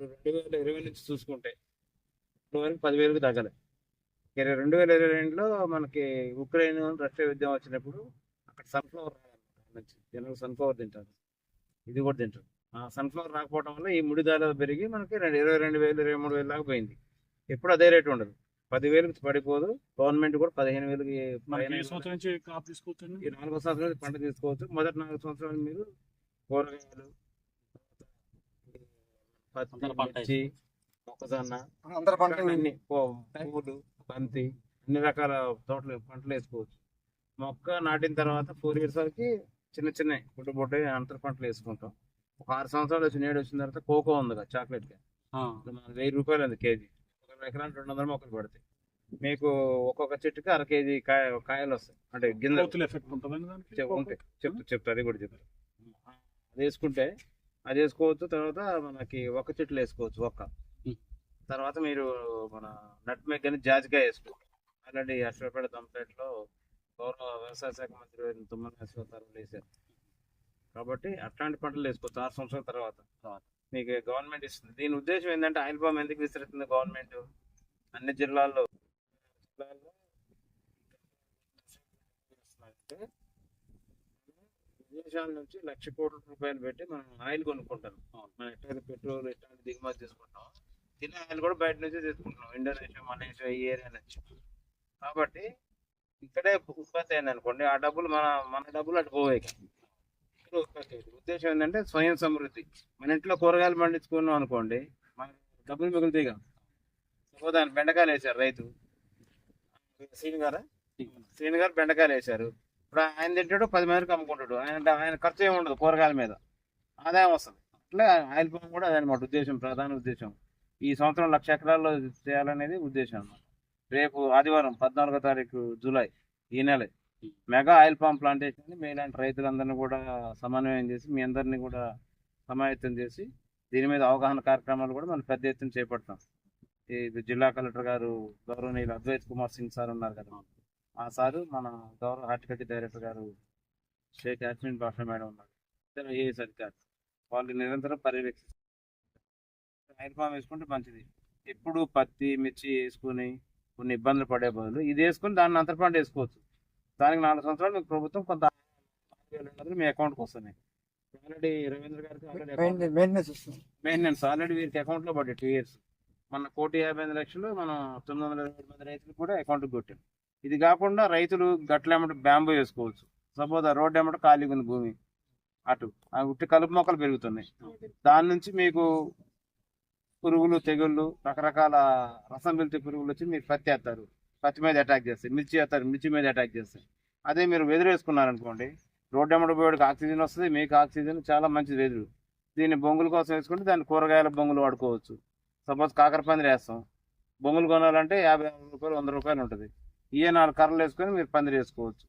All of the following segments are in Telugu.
రెండు వేల ఇరవై నుంచి చూసుకుంటే ఇప్పుడు వరకు పదివేలకు తగ్గలే. ఇరవై రెండు వేల ఇరవై రెండులో మనకి ఉక్రెయిన్ రష్యా యుద్ధం వచ్చినప్పుడు అక్కడ సన్ఫ్లవర్ నుంచి జనరల్ సన్ఫ్లవర్ తింటారు. ఇది కూడా తింటారు. ఆ సన్ఫ్లవర్ రాకపోవడం వల్ల ఈ ముడి ధర పెరిగి మనకి రెండు ఇరవై రెండు వేలు ఇరవై మూడు వేలు దాకా పోయింది. ఎప్పుడు అదే రేటు ఉండదు. పదివేలకు పడిపోదు. గవర్నమెంట్ కూడా పదిహేను వేలకి ఈ నాలుగో సంవత్సరం పంట తీసుకోవచ్చు. మొదటి నాలుగు సంవత్సరాలు మీరు కూరగాయలు పత్తి మిర్చి మొక్కజొన్న అందరు పంటలు అన్ని. పువ్వులు బంతి అన్ని రకాల తోటలు పంటలు వేసుకోవచ్చు. మొక్క నాటిన తర్వాత ఫోర్ ఇయర్స్ వరకు చిన్న చిన్న బుడ్డ బుడ్డ అంతర పంటలు వేసుకుంటాం. ఒక ఆరు సంవత్సరాలు వచ్చి నేడు వచ్చిన తర్వాత కోకో ఉంది కదా చాక్లెట్ వెయ్యి రూపాయలు ఉంది కేజీ. ఒక ఎకరానికి రెండు వందల మొక్కలు పడతాయి. మీకు ఒక్కొక్క చెట్టుకి అర కేజీ కాయ కాయలు వస్తాయి. అంటే గింజలు. ఎఫెక్ట్ ఉంటుందండి దానికి? చెప్ ఉంటాయి చెప్తా చెప్తా అది కూడా చెప్తా. అది వేసుకుంటే అది వేసుకోవచ్చు తర్వాత మనకి ఒక్క చెట్లు వేసుకోవచ్చు ఒక్క. తర్వాత మీరు మన నట్ మేక్ కానీ జాజికాయ వేసుకోవచ్చు. ఆల్రెడీ అశ్వపేట దంపేటలో గౌరవ వ్యవసాయ శాఖ మంత్రి తుమ్మల అశ్వతారు వేశారు. కాబట్టి అట్లాంటి పంటలు వేసుకోవచ్చు ఆరు సంవత్సరాల తర్వాత. మీకు గవర్నమెంట్ ఇస్తుంది. దీని ఉద్దేశం ఏంటంటే ఆయిల్ పామ్ ఎందుకు విస్తరిస్తుంది గవర్నమెంట్? అన్ని జిల్లాల్లో జిల్లాల్లో అంటే విదేశాల నుంచి లక్ష కోట్ల రూపాయలు పెట్టి మనం ఆయిల్ కొనుక్కుంటాం. మనం ఎట్లయితే పెట్రోల్ ఎట్లాంటి దిగుమతి చేసుకుంటాం తినే ఆయిల్ కూడా బయట నుంచి తీసుకుంటున్నాం ఇండోనేషియా మలేషియా ఈ ఏరియా నుంచి. కాబట్టి ఇక్కడే ఉత్పత్తి అయింది అనుకోండి ఆ డబ్బులు మన మన డబ్బులు అటు పోవే ఇక. ఇక్కడ ఉత్పత్తి అయ్యేది ఉద్దేశం ఏంటంటే స్వయం సమృద్ధి. మన ఇంట్లో కూరగాయలు పండించుకున్నాం అనుకోండి మన డబ్బులు మిగులుతాయి. ఓ దాని బెండకాయలు వేశారు రైతు. సీని గారా? శ్రీని గారు బెండకాయలు వేశారు. ఇప్పుడు ఆయన తింటాడు పది మందికి అమ్ముకుంటాడు. ఆయన ఆయన ఖర్చు ఏమి ఉండదు కూరగాయల మీద. ఆదాయం వస్తుంది. అట్లా ఆయిల్ పంప్ కూడా అదనమాట ఉద్దేశం ప్రధాన ఉద్దేశం. ఈ సంవత్సరం లక్ష ఎకరాల్లో చేయాలనేది ఉద్దేశం అనమాట రేపు ఆదివారం పద్నాలుగో తారీఖు జూలై ఈ నెల మెగా ఆయిల్ పంప్ ప్లాంటేషన్ మీలాంటి రైతులందరినీ కూడా సమన్వయం చేసి మీ అందరినీ కూడా సమాయత్తం చేసి దీని మీద అవగాహన కార్యక్రమాలు కూడా మనం పెద్ద ఎత్తున చేపడతాం. ఈ జిల్లా కలెక్టర్ గారు గౌరవనీయులు అద్వైత్ కుమార్ సింగ్ సార్ ఉన్నారు కదా. ఆ సారు మన గౌరవ హార్టికల్చర్ డైరెక్టర్ గారు షేక్ యాస్మిన్ బాషా మేడం ఉన్నారు. ఇద్దరు ఏఎస్ అధికారి వాళ్ళు నిరంతరం పర్యవేక్షిస్తారు ఆయిల్ పామ్ వేసుకుంటే మంచిది. ఎప్పుడు పత్తి మిర్చి వేసుకుని కొన్ని ఇబ్బందులు పడే బదులు ఇది వేసుకుని దాన్ని అంతర పంట వేసుకోవచ్చు. దానికి నాలుగు సంవత్సరాలు మీకు ప్రభుత్వం కొంత మీ అకౌంట్కి వస్తున్నాయి. ఆల్రెడీ రవీంద్ర గారికి ఆల్రెడీ మెయింటెనెన్స్ ఆల్రెడీ వీరికి అకౌంట్లో పడ్డాయి టూ ఇయర్స్. మన కోటి యాభై ఐదు లక్షలు మనం తొమ్మిది వందల ఇరవై మంది రైతులకు కూడా అకౌంట్కి కొట్టాం ఇది కాకుండా రైతులు గట్ల ఎమ్మట బ్యాంబూ వేసుకోవచ్చు. సపోజ్ ఆ రోడ్డు ఎమ్మట ఖాళీగా ఉంది భూమి. అటు ఆ ఉట్టి కలుపు మొక్కలు పెరుగుతున్నాయి. దాని నుంచి మీకు పురుగులు తెగుళ్ళు రకరకాల రసం పిలిచే పురుగులు వచ్చి మీరు పత్తి వేస్తారు. పత్తి మీద అటాక్ చేస్తాయి మిర్చి వేస్తారు. మిర్చి మీద అటాక్ చేస్తాయి అదే మీరు వెదురు వేసుకున్నారనుకోండి రోడ్డు ఎమ్మట పోయేటికి ఆక్సిజన్ వస్తుంది మీకు ఆక్సిజన్ చాలా మంచిది వెదురు. దీన్ని బొంగుల కోసం వేసుకుంటే దాన్ని కూరగాయల బొంగులు వాడుకోవచ్చు. సపోజ్ కాకర పందిరి వేస్తాం. బొంగులు కొనాలంటే యాభై రూపాయలు వంద రూపాయలు ఉంటుంది. ఇవే నాలుగు కర్రలు వేసుకొని మీరు పందిరి వేసుకోవచ్చు.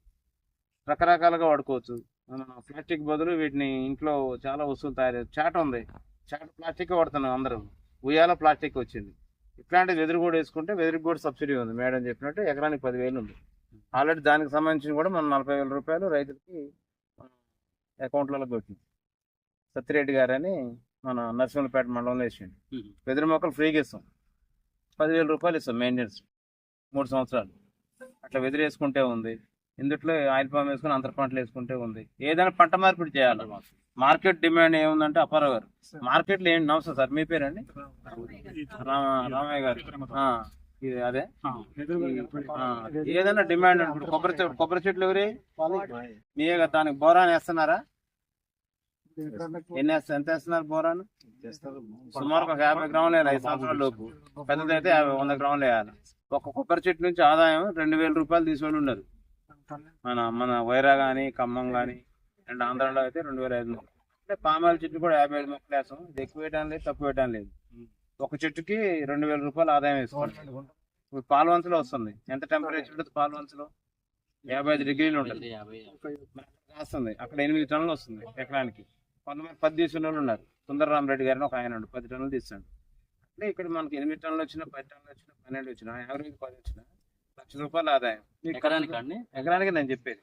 రకరకాలుగా వాడుకోవచ్చు. మన ప్లాస్టిక్ బదులు వీటిని ఇంట్లో చాలా వస్తువులు తయారు చాట ఉంది. చాట ప్లాస్టిక్ వాడుతున్నాం అందరం. ఉయ్యాల ప్లాస్టిక్ వచ్చింది. ఇట్లాంటి వెదురు కూడా వేసుకుంటే వెదురుకి కూడా సబ్సిడీ ఉంది. మేడం చెప్పినట్టు ఎకరానికి పదివేలు ఉంది. ఆల్రెడీ దానికి సంబంధించి కూడా మనం నలభై వేల రూపాయలు రైతులకి అకౌంట్లలో పెట్టింది సత్యరెడ్డి గారని మన నరసింహపేట మండలంలో వేసిండు. వెదురు మొక్కలు ఫ్రీగా ఇస్తాం. పదివేల రూపాయలు ఇస్తాం మెయింటెనెన్స్. మూడు సంవత్సరాలు. అట్లా వెదురు వేసుకుంటే ఉంది. ఇందుట్లో ఆయిల్ పామ్ వేసుకుని అంతర పంటలు వేసుకుంటే ఉంది. ఏదైనా పంట మార్పిడి చేయాలి. మార్కెట్ డిమాండ్ ఏముందంటే అప్పారావు గారు. మార్కెట్లో ఏం నమస్తే సార్? మీ పేరండి? రామ రామయ్య గారు. ఇది అదే? ఏదైనా డిమాండ్ ఇప్పుడు కొబ్బరి చెట్లు కొబ్బరి చెట్లు ఎవరి? మీరే కదా దానికి బోరాన్ వేస్తున్నారా? ఎన్ని వేస్తారు ఎంత వేస్తున్నారు బోరాన్? సుమారు ఒక యాభై గ్రాములు వేయాలి ఐదు సంవత్సరాల లోపు. పెద్దదైతే యాభై వంద గ్రాములు వేయాలి. ఒక కొబ్బరి చెట్టు నుంచి ఆదాయం రెండు వేల రూపాయలు తీసుకొని ఉన్నారు. మన మన వైరా కానీ ఖమ్మం కానీ అండ్ ఆంధ్రాలో అయితే రెండు వేల ఐదు వందలు. అంటే పామాయిల్ చెట్టు కూడా యాభై ఐదు మొక్కలు వేస్తాం. ఇది ఎక్కువ వేయడం లేదు తక్కువ వేయడం లేదు. ఒక చెట్టుకి రెండు వేల రూపాయలు ఆదాయం వేస్తాం ఇప్పుడు పాల్వంచలో వస్తుంది. ఎంత టెంపరేచర్ ఉంటుంది పాల్వంచలో యాభై ఐదు డిగ్రీలు ఉంటుంది. యాభై వస్తుంది అక్కడ ఎనిమిది టన్నులు వస్తుంది ఎకరానికి. కొంతమంది పది తీసుకున్న వాళ్ళు ఉన్నారు. సుందరరామరెడ్డి గారిని ఒక ఆయన ఉండు పది టన్నులు తీస్తాడు. అంటే ఇక్కడ మనకి ఎనిమిది టన్నులు వచ్చిన పది టన్నులు వచ్చిన పన్నెండు వచ్చిన యావరేజ్ పది వచ్చిన లక్ష రూపాయల ఆదాయం. ఎకరానికి అండి? ఎకరానికి నేను చెప్పేది.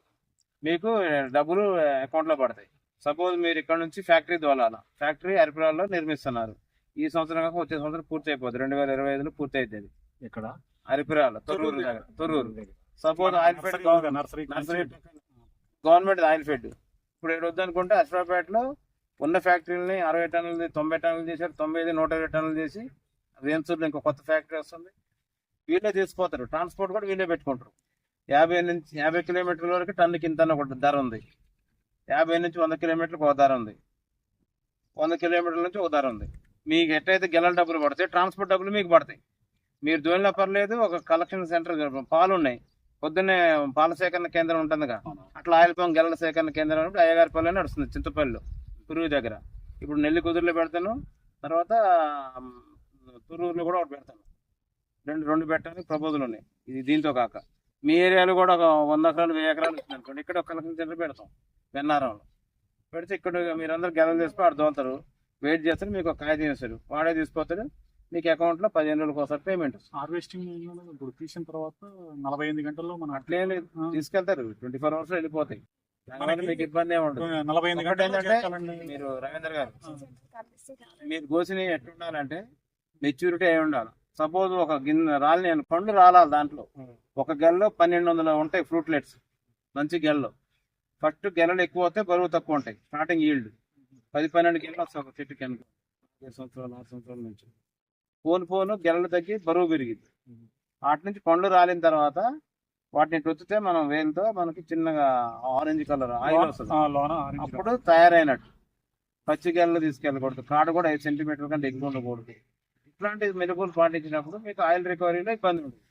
మీకు డబ్బులు అకౌంట్లో పడతాయి. సపోజ్ మీరు ఇక్కడ నుంచి ఫ్యాక్టరీ దోలాల ఫ్యాక్టరీ అరిపురాల్లో నిర్మిస్తున్నారు. ఈ సంవత్సరం కాక వచ్చే సంవత్సరం పూర్తి అయిపోద్ది. రెండు వేల ఇరవై ఐదులో పూర్తి అవుతుంది ఇక్కడ అరిపిరాల తొర్రూరు దగ్గర Torrur. Suppose oil fed nursery government oil fed ఇప్పుడు ఏడు వద్దనుకుంటే అశ్వాపేటలో ఉన్న ఫ్యాక్టరీలని అరవై టన్నులు తొంభై టన్నులు చేశారు తొంభై ఐదు నూట ఇరవై టన్నులు చేసి వేన్సూర్లో ఇంకో కొత్త ఫ్యాక్టరీ వస్తుంది. వీళ్ళే తీసుకుపోతారు. ట్రాన్స్పోర్ట్ కూడా వీళ్ళే పెట్టుకుంటారు. యాభై నుంచి యాభై కిలోమీటర్ల వరకు టన్నుకి ఇంత ఒక ధర ఉంది. యాభై నుంచి వంద కిలోమీటర్లకు ఒక ధర ఉంది. వంద కిలోమీటర్ల నుంచి ఒక ధర ఉంది. మీకు ఎట్టయితే గెలల డబ్బులు పడతాయి ట్రాన్స్పోర్ట్ డబ్బులు మీకు పడతాయి. మీరు దోనిలో పర్లేదు ఒక కలెక్షన్ సెంటర్ పాలు ఉన్నాయి. పొద్దున్నే పాల సేకరణ కేంద్రం ఉంటుందిగా. అట్లా ఆయిల్ పంప్ గెలల సేకరణ కేంద్రం అన్నప్పుడు అయ్యగారిపల్లి నడుస్తుంది చింతపల్లిలో పురుగు దగ్గర. ఇప్పుడు నెల్లి కుదురులో పెడతాను. తర్వాత తురూరులో కూడా ఒకటి పెడతాను. రెండు రెండు పెట్టడానికి ప్రపోజల్ ఉన్నాయి ఇది దీంతో కాక. మీ ఏరియాలో కూడా ఒక వంద ఎకరాలు వెయ్యి ఎకరాలు వచ్చింది అనుకోండి ఇక్కడ ఒక కలెక్షన్ సెంటర్ పెడతాం వెన్నారంలో. పెడితే ఇక్కడ మీరందరూ గెలలు తీసుకుని ఆడు దోలుతారు వెయిట్ చేస్తారు మీకు ఒక కాయ తీస్తారు వాడే తీసుకుపోతారు మీకు అకౌంట్లో పదిహేను రోజులకు ఒకసారి పేమెంట్ వస్తుంది. హార్వెస్టింగ్ ఇప్పుడు తీసిన తర్వాత నలభై ఎనిమిది గంటల్లో మనం అట్లేం. తీసుకెళ్తారు. ట్వంటీ ఫోర్ అవర్స్ వెళ్ళిపోతాయి. మీకు ఇబ్బంది ఏమి ఉండదు. నలభై ఎనిమిది చేయాలండి. మీరు రవీంద్ర గారు. మీరు కోసిన ఎట్లుండాలంటే మెచ్యూరిటీ అయి ఉండాలి. సపోజ్ ఒక గిన్నె రాలి నేను పండు రాలాలి దాంట్లో. ఒక గెల్లో పన్నెండు వందలు ఉంటాయి ఫ్రూట్లెట్స్ మంచి గెల్లో. ఫస్ట్ గెలలు ఎక్కువ వస్తాయి బరువు తక్కువ ఉంటాయి. Starting yield. పది పన్నెండు గెలలు వస్తాయి ఒక చెట్టుకి అనుకో ఐదు సంవత్సరాలు ఆరు సంవత్సరాల నుంచి. పోను పోను గెలలు తగ్గి బరువు పెరిగింది. వాటి నుంచి పండ్లు రాలిన తర్వాత వాటిని రుద్దితే మనం వేలుతో మనకి చిన్నగా ఆరెంజ్ కలర్ ఆయిల్ వస్తుంది. అప్పుడు తయారైనట్టు. పచ్చి గెలలు తీసుకెళ్ళకూడదు. కాడ కూడా ఐదు సెంటీమీటర్ కంటే ఎక్కువ ఉండకూడదు. ఇట్లాంటి మెరుగులు పాటించినప్పుడు మీకు ఆయిల్ రికవరీలో ఇబ్బంది ఉంటుంది